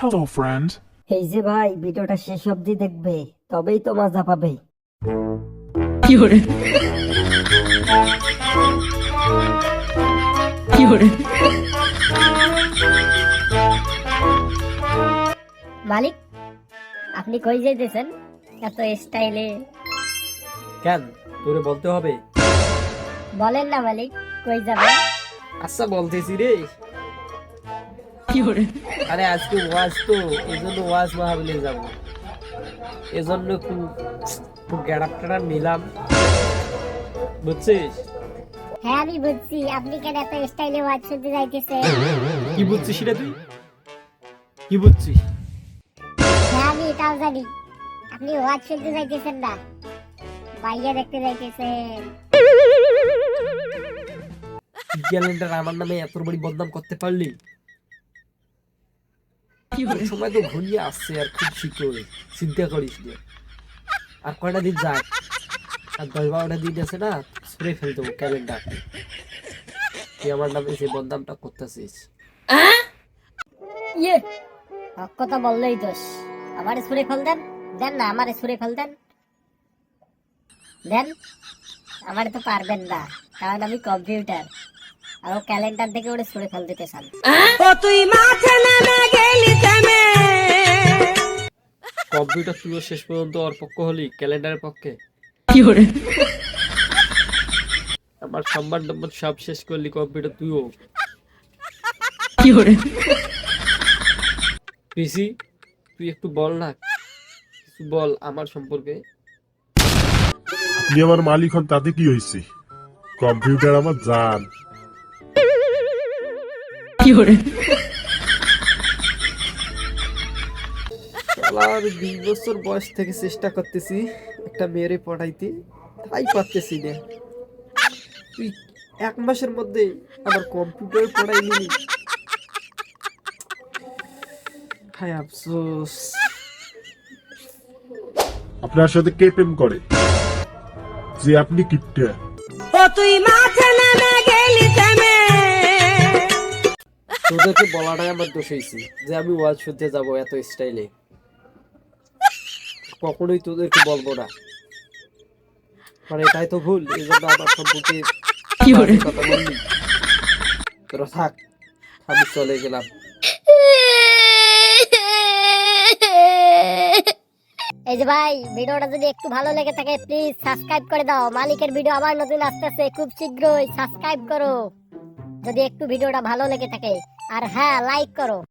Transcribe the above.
Hello, friend. এই যে ভাই ভিডিওটা শেষ অবধি দেখবে তবেই তো মজা পাবে। মালিক আপনি কই যাইতেছেন? এত স্টাইলে কেন? তোরে বলতে হবে। বলেন না মালিক কই যাবেন? আচ্ছা বলতেছি রে। আরে আজকে ওয়াজ তো এই জন্য ওয়াজ মাহাবিলে যাব। এজন্য খুব খুব গ্যাড়াপ টেড়াপ নিলাম। বুঝছিস? হ্যাঁ আমি বুঝছি। আপনি কেন এত স্টাইলে ওয়াজ শুনতে যাইতেছেন কি বুঝছিস সেটা তুই? কি বুঝছিস? হ্যাঁ আমি এটাও জানি। আপনি ওয়াজ শুনতে যাইতেছেন না। বাইয়া দেখতে যাইতেছেন ক্যালেন্ডার আমার নামে এত বড় বদনাম করতে পারলি? সময় তো ঘুরিয়ে আসছে আর খুব চিন্তা করিস না। আর কয়টা দিন যাক আর দশ বারোটা দিন আছে না সরে ফেল দেবো ক্যালেন্ডার তুই আমার নামে সেই বদনামটা করতেছিস। ইয়ে। হক কথা বললেই দোষ। আমারে সুরে ফেল দেন। দেন না আমারে সুরে ফেল দেন। দেন। আমারে তো পারবেন না। কারণ আমি কম্পিউটার আর ও ক্যালেন্ডার থেকে ওরে সুরে ফেল দিতে চান। কম্পিউটার তুইও শেষ পর্যন্ত ওর পক্ষ হলি ক্যালেন্ডারের পক্ষে। আমার সম্মান নম্বর সব শেষ করলি কম্পিউটার তুইও। পিসি তুই একটু বল না। কিছু বল আমার সম্পর্কে। আপনি আমার মালিক হন তাতে কি হয়েছে? কম্পিউটার আমার জান। আর বিশ বছর বয়স থেকে চেষ্টা করতেছি একটা মেয়েরে পড়াইতে। তাই পারতেছি না। তুই এক মাসের মধ্যে আমার কম্পিউটার পড়াই নিলি। হায় আফসোস। আপনার সাথে কে প্রেম করে? যে আপনি কিপটা। তোদেরকে বলাটাই আমার দোষ হয়েছে যে আমি ওয়াজ শুনতে যাব এত স্টাইলে কখনোই তোদেরকে বলব না। মানে এটাই তো ভুল এই জন্য আমার সম্পর্কে বাজে কথা বললি তোরা থাক আমি চলে গেলাম। এই যে ভাই ভিডিওটা যদি একটু ভালো লেগে থাকে প্লিজ সাবস্ক্রাইব করে দাও। মালিকের ভিডিও আবার নতুন আসতেছে খুব শীঘ্রই সাবস্ক্রাইব করো। যদি একটু ভিডিওটা ভালো লেগে থাকে আর হ্যাঁ লাইক করো।